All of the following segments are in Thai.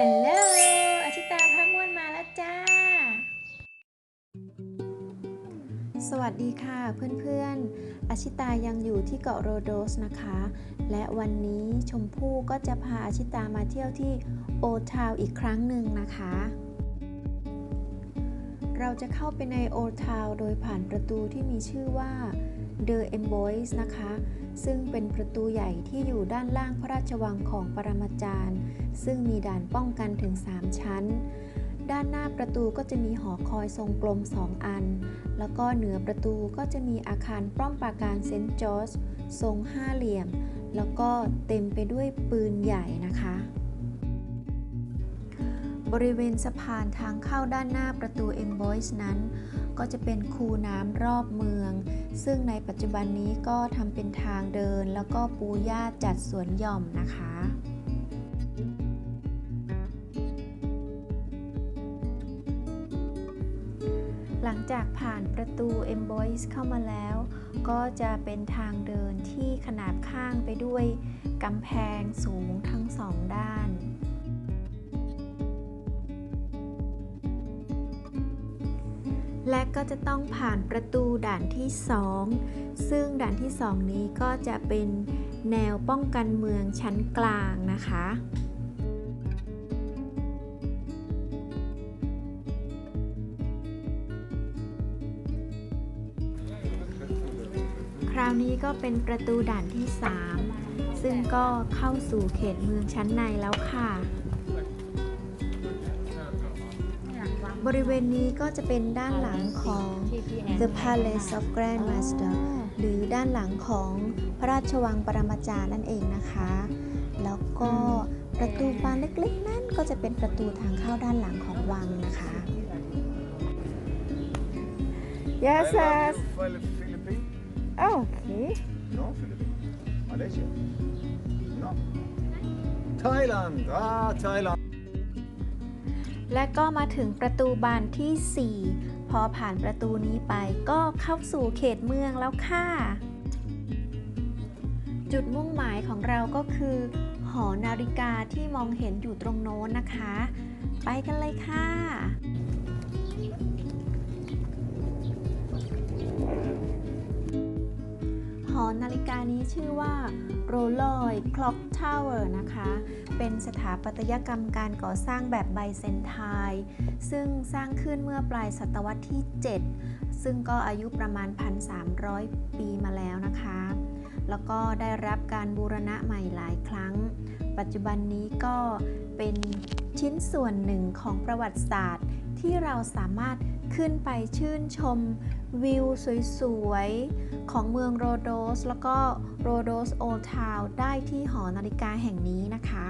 ฮัลโหลอาชิตาพักม่วนมาแล้วจ้า สวัสดีค่ะเพื่อนๆอาชิตายังอยู่ที่เกาะโรโดสนะคะ และวันนี้ชมพู่ก็จะพาอาชิตามาเที่ยวที่โอทาวอีกครั้งหนึ่งนะคะ เราจะเข้าไปในโอทาวโดยผ่านประตูที่มีชื่อว่า The e m b o y s นะคะ ซึ่งเป็นประตูใหญ่ที่อยู่ด้านล่างพระราชวังของปรมาจารย์ ซึ่งมีด่านป้องกันถึง 3 ชั้น ด้านหน้าประตูก็จะมีหอคอยทรงกลม 2 อัน แล้วก็เหนือประตูก็จะมีอาคารป้อมปราการเซนต์จอร์จทรงห้าเหลี่ยม แล้วก็เต็มไปด้วยปืนใหญ่นะคะบริเวณสะพานทางเข้าด้านหน้าประตู e m b o y s นั้น ก็จะเป็นคูน้ำรอบเมือง ซึ่งในปัจจุบันนี้ก็ทำเป็นทางเดิน แล้วก็ปูหญ้าจัดสวนหย่อมนะคะหลังจากผ่านประตู e m b o y s เข้ามาแล้ว ก็จะเป็นทางเดินที่ขนาบข้างไปด้วยกำแพงสูงทั้งสองด้าน และก็จะต้องผ่านประตูด่านที่ 2 ซึ่งด่านที่ 2 นี้ก็จะเป็นแนวป้องกันเมืองชั้นกลางนะคะคราวนี้ก็เป็นประตูด่านที่ 3 ซึ่งก็เข้าสู่เขตเมืองชั้นในแล้วค่ะ บริเวณนี้ก็จะเป็นด้านหลังของ The Palace of Grand Master หรือด้านหลังของพระราชวังปรมาจารย์นั่นเองนะคะ แล้วก็ประตูบานเล็กๆ นั่นก็จะเป็นประตูทางเข้าด้านหลังของวังนะคะ Yes, yes. Philippines? Oh, okay. No, Philippines. Malaysia? No. Thailand. Ah, Thailand. และก็มาถึงประตูบานที่ 4 พอผ่านประตูนี้ไปก็เข้าสู่เขตเมืองแล้วค่ะ จุดมุ่งหมายของเราก็คือ หอนาฬิกาที่มองเห็นอยู่ตรงโน้นนะคะ ไปกันเลยค่ะ อนาฬิกานี้ชื่อว่า r o l o y Clock Tower นะคะ เป็นสถาปัตยกรรมการก่อสร้างแบบไบเซนไทน์ซึ่งสร้างขึ้นเมื่อปลายศตวรรษที่ 7 ซึ่งก็อายุประมาณ 1,300 ปีมาแล้วนะคะ แล้วก็ได้รับการบูรณะใหม่หลายครั้ง ปัจจุบันนี้ก็เป็นชิ้นส่วนหนึ่งของประวัติศาสตร์ ที่เราสามารถขึ้นไปชื่นชมวิวสวยๆ ของเมืองโรโดส แล้วก็โรโดสโอทาวได้ที่หอนาฬิกาแห่งนี้นะคะ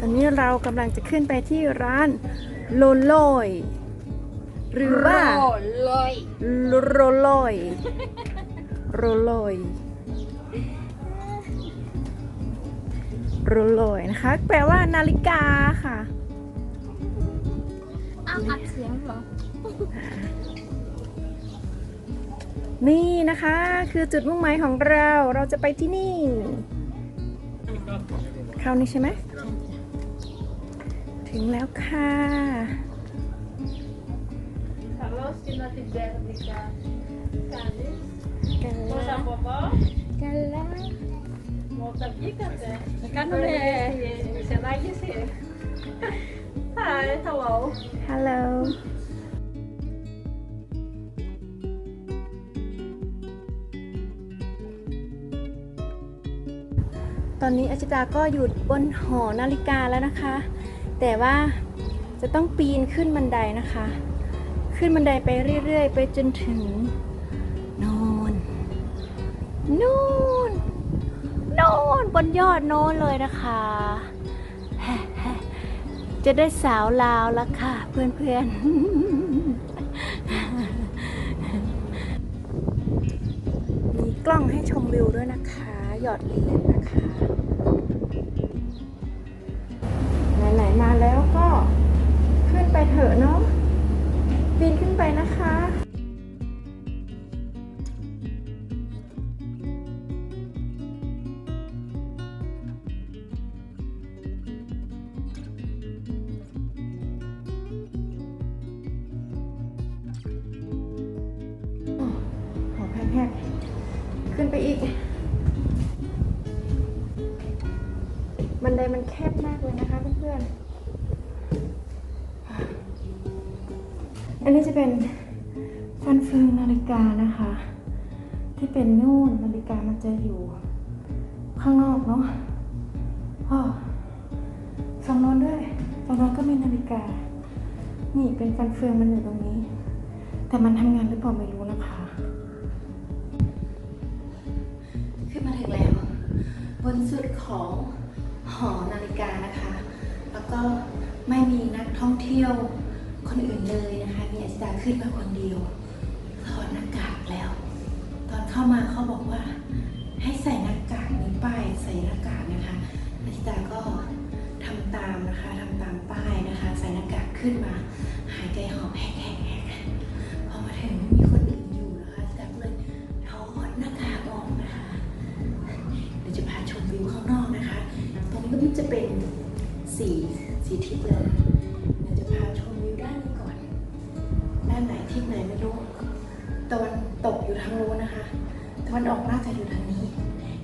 ตอนนี้เรากำลังจะขึ้นไปที่ร้านโลโลยหรือว่าเลยโรโลยโรโลย รโลยนะคะ แปลว่านาฬิกาค่ะอ้าวอัดเสียงเหรอ นี่นะคะ คือจุดมุ่งหมายของเรา เราจะไปที่นี่ เข้านี่ใช่ไหม ถึงแล้วค่ะ Carlos, que não tiver ligar. Canis, กันละ posa vovó, กันละ volta aqui, cadê? Cadê? Você vai dizer. Hi, hello. ฮัลโหลตอนนี้อาชิตาก็อยู่บนหอนาฬิกาแล้วนะคะ แต่ว่าจะต้องปีนขึ้นบันไดนะคะ ขึ้นบันไดไปเรื่อยๆ ไปจนถึงโนนนู่น น่นบนยอดโน้นเลยนะคะ จะได้สาวลาวล้วค่ะ เพื่อนๆ มีกล้องให้ชมวิวด้วยนะคะ หยอดเหรียญนะคะ ไหนๆมาแล้วก็ขึ้นไปเถอะเนาะปีนขึ้นไปนะคะ แหกขึ้นไปอีก บันไดมันแคบมากเลยนะคะเพื่อนๆ อันนี้จะเป็นฟันเฟืองนาฬิกานะคะ ที่เป็นนู่นนาฬิกามันจะอยู่ ข้างนอกเนาะอ้อฝั่งโน้นด้วยฝั่งโน้นก็มีนาฬิกา นี่เป็นฟันเฟืองมันอยู่ตรงนี้ แต่มันทำงานหรือเปล่าไม่รู้นะคะ บนสุดของหอนาฬิกานะคะ แล้วก็ไม่มีนักท่องเที่ยวคนอื่นเลยนะคะ มีอาจารย์ขึ้นมาคนเดียว ไหนไม่รู้ตะวันตกอยู่ทางโน้นนะคะตะวันออกน่าจะอยู่ทางนี้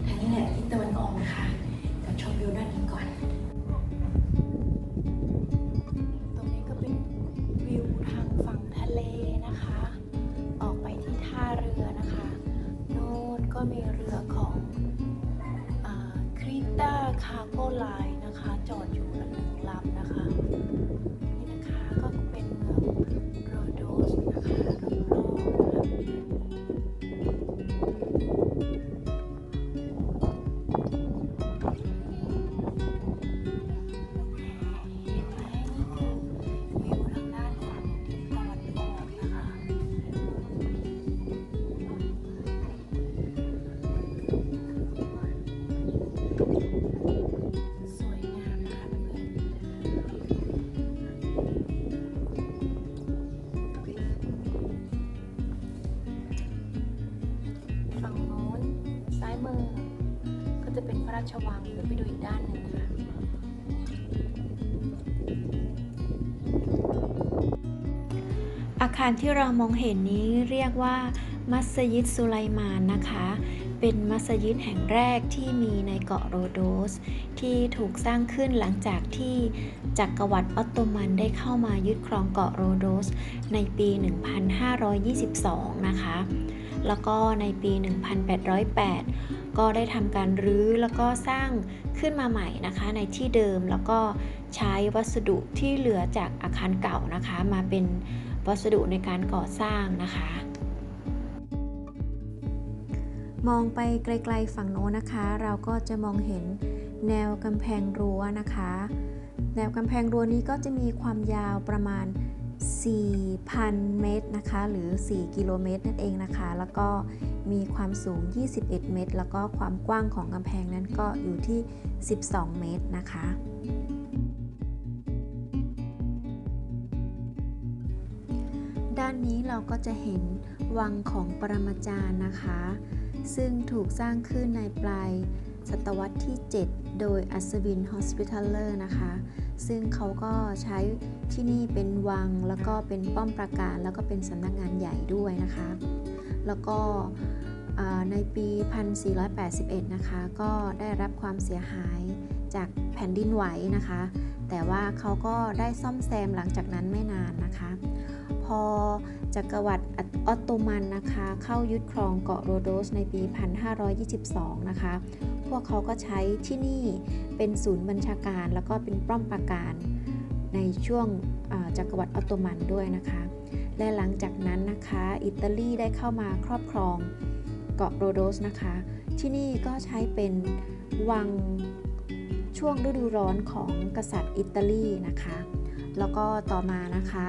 ทางนี้แหละทิศตะวันออกนะคะเดี๋ยวชมวิวด้านนี้ก่อน ตรงนี้ก็เป็นวิวทางฝั่งทะเลนะคะ ออกไปที่ท่าเรือนะคะโน่นก็มีเรือของคริต้าคาร์โกไลน์นะคะ จอดอยู่ละหนึ่งลำนะคะ สน อาคารที่เรามองเห็นนี้เรียกว่า มัสยิดสุไลมานนะคะ เป็นมัสยิดแห่งแรกที่มีในเกาะโรโดส ที่ถูกสร้างขึ้นหลังจากที่จักรวรรดิออตโตมันได้เข้ามายึดครองเกาะโรโดส ในปี 1522 นะคะ แล้วก็ในปี 1808 ก็ได้ทำการรื้อแล้วก็สร้างขึ้นมาใหม่นะคะในที่เดิมแล้วก็ใช้วัสดุที่เหลือจากอาคารเก่านะคะมาเป็น วัสดุในการก่อสร้างนะคะ มองไปไกลๆฝั่งโน้นนะคะ เราก็จะมองเห็นแนวกำแพงรั้วนะคะ แนวกำแพงรั้วนี้ก็จะมีความยาวประมาณ 4,000 เมตรนะคะ หรือ 4 กิโลเมตรนั่นเองนะคะ แล้วก็มีความสูง 21 เมตร แล้วก็ความกว้างของกำแพงนั้นก็อยู่ที่ 12 เมตรนะคะ นี้เราก็จะเห็นวังของปรมาจารย์นะคะ ซึ่งถูกสร้างขึ้นในปลายศตวรรษที่ 7 โดยอัศวินฮอสพิทัลเลอร์นะคะ ซึ่งเขาก็ใช้ที่นี่เป็นวังแล้วก็เป็นป้อมปราการ แล้วก็เป็นสำนักงานใหญ่ด้วยนะคะ แล้วก็อ่าในปี 1481 นะคะ ก็ได้รับความเสียหายจากแผ่นดินไหวนะคะ แต่ว่าเขาก็ได้ซ่อมแซมหลังจากนั้นไม่นานนะคะ จักรวรรดิออตโตมันนะคะ เข้ายึดครองเกาะโรโดสในปี 1522 นะคะ พวกเขาก็ใช้ที่นี่เป็นศูนย์บัญชาการแล้วก็เป็นป้อมปราการในช่วงจักรวรรดิออตโตมันด้วยนะคะ และหลังจากนั้นนะคะ อิตาลีได้เข้ามาครอบครองเกาะโรโดสนะคะ ที่นี่ก็ใช้เป็นวังช่วงฤดูร้อนของกษัตริย์อิตาลีนะคะ แล้วก็ต่อมานะคะ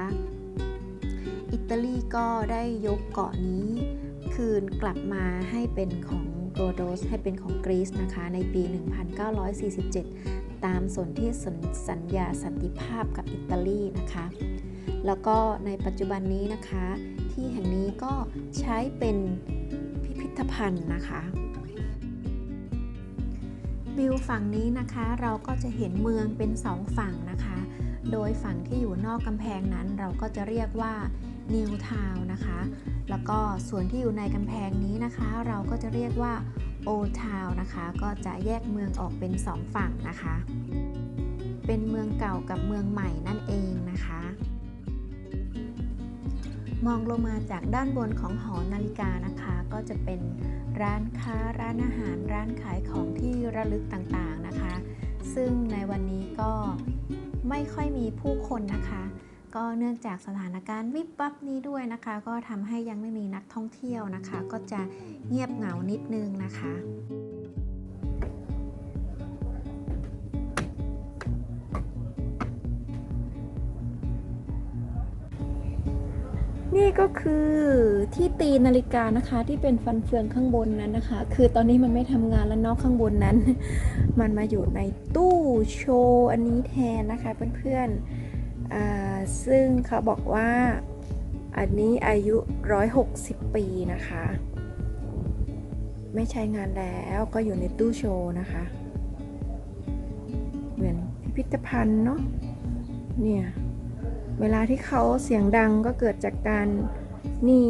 อิตาลีก็ได้ยกเกาะนี้ คืนกลับมาให้เป็นของโรโดสให้เป็นของกรีซนะคะในปี 1947 ตามสนธิสนสัญญาสันติภาพกับอิตาลีนะคะ แล้วก็ในปัจจุบันนี้นะคะ ที่แห่งนี้ก็ใช้เป็นพิพิธภัณฑ์นะคะวิวฝั่งนี้นะคะเราก็จะเห็นเมืองเป็นสองฝั่งนะคะ โดยฝั่งที่อยู่นอกกำแพงนั้นเราก็จะเรียกว่า นิวทาวนะคะ แล้วก็ส่วนที่อยู่ในกำแพงนี้นะคะ เราก็จะเรียกว่าโอทาวนะคะ ก็จะแยกเมืองออกเป็นสองฝั่งนะคะ เป็นเมืองเก่ากับเมืองใหม่นั่นเองนะคะ มองลงมาจากด้านบนของหอนาฬิกานะคะ ก็จะเป็นร้านค้าร้านอาหารร้านขายของที่ระลึกต่างๆนะคะ ซึ่งในวันนี้ก็ไม่ค่อยมีผู้คนนะคะ ก็เนื่องจากสถานการณ์วิบวับนี้ด้วยนะคะ ก็ทำให้ยังไม่มีนักท่องเที่ยวนะคะ ก็จะเงียบเหงานิดนึงนะคะนี่ก็คือที่ตีนาฬิกานะคะ ที่เป็นฟันเฟืองข้างบนนั้นนะคะ คือตอนนี้มันไม่ทำงานแล้วเนอกข้างบนนั้น มันมาอยู่ในตู้โชว์อันนี้แทนนะคะเพื่อนๆ ซึ่งเขาบอกว่าอันนี้อายุ 160 ปีนะคะ ไม่ใช้งานแล้วก็อยู่ในตู้โชว์นะคะ เหมือนพิพิธภัณฑ์เนาะเนี่ยเวลาที่เขาเสียงดังก็เกิดจากการนี่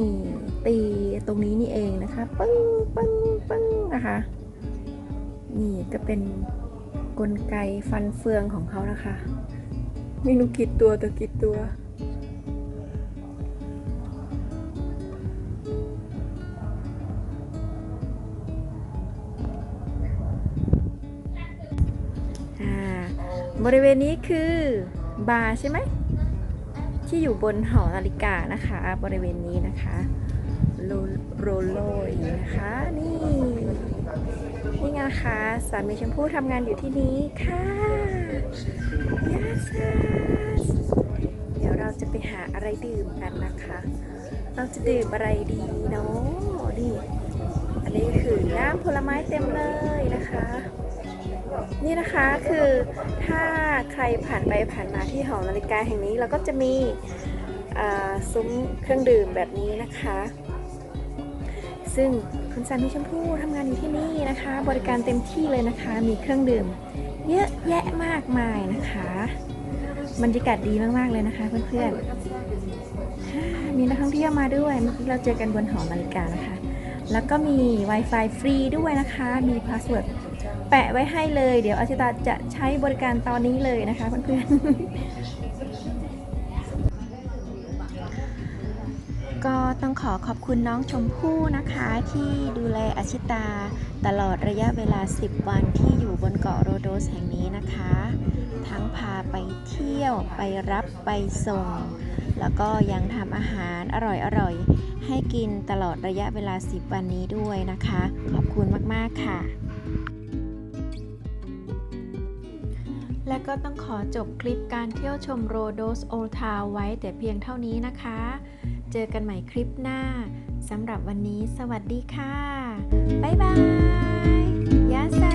ตีตรงนี้นี่เองนะคะปึ้งปึ้งปึ้งนะคะนี่ก็เป็นกลไกฟันเฟืองของเขานะคะ ไม่รู้กี่ตัวตัวกี่ตัวอ่าบริเวณนี้คือบาร์ใช่ไหม ที่อยู่บนหอนาฬิกานะคะ บริเวณนี้นะคะ โรโรโลอย่างนี้นะคะ นี่ นี่ไงนะคะสามีชมพู่ทำงานอยู่ที่นี้ค่ะยาซาสเดี๋ยวเราจะไปหาอะไรดื่มกันนะคะ เราจะดื่มอะไรดีเนาะนี่อันนี้คือน้ำผลไม้เต็มเลยนะคะ นี่นะคะคือถ้าใครผ่านไปผ่านมาที่หอนาฬิกาแห่งนี้เราก็จะมีซุ้มเครื่องดื่มแบบนี้นะคะ ซึ่ง คุณสามีชมพู่ทำงานอยู่ที่นี่นะคะ บริการเต็มที่เลยนะคะ มีเครื่องดื่ม เยอะแยะมากมายนะคะบรรยากาศดีมาก ๆ เลยนะคะเพื่อนๆ มีนักท่องเที่ยวมาด้วย เมื่อกี้เราเจอกันบนหอนาฬิกานะคะ แล้วก็มี Wi-Fi ฟรีด้วยนะคะ มีพาสเวิร์ดแปะไว้ให้เลย เดี๋ยวอาชิตาจะใช้บริการตอนนี้เลยนะคะเพื่อนๆ ก็ ต้องขอขอบคุณน้องชมพู่นะคะ ที่ดูแลอาชิตา ตลอดระยะเวลา 10 วันที่อยู่บนเกาะโรโดสแห่งนี้นะคะ ทั้งพาไปเที่ยวไปรับไปส่ง แล้วก็ยังทำอาหารอร่อยๆ ให้กินตลอดระยะเวลา 10 วันนี้ด้วยนะคะ ขอบคุณมากๆค่ะและก็ต้องขอจบคลิปการเที่ยวชมโรโดสโอทาวไว้แต่เพียงเท่านี้นะคะ เจอกันใหม่คลิปหน้าสำหรับวันนี้สวัสดีค่ะ บ๊ายบายยาซา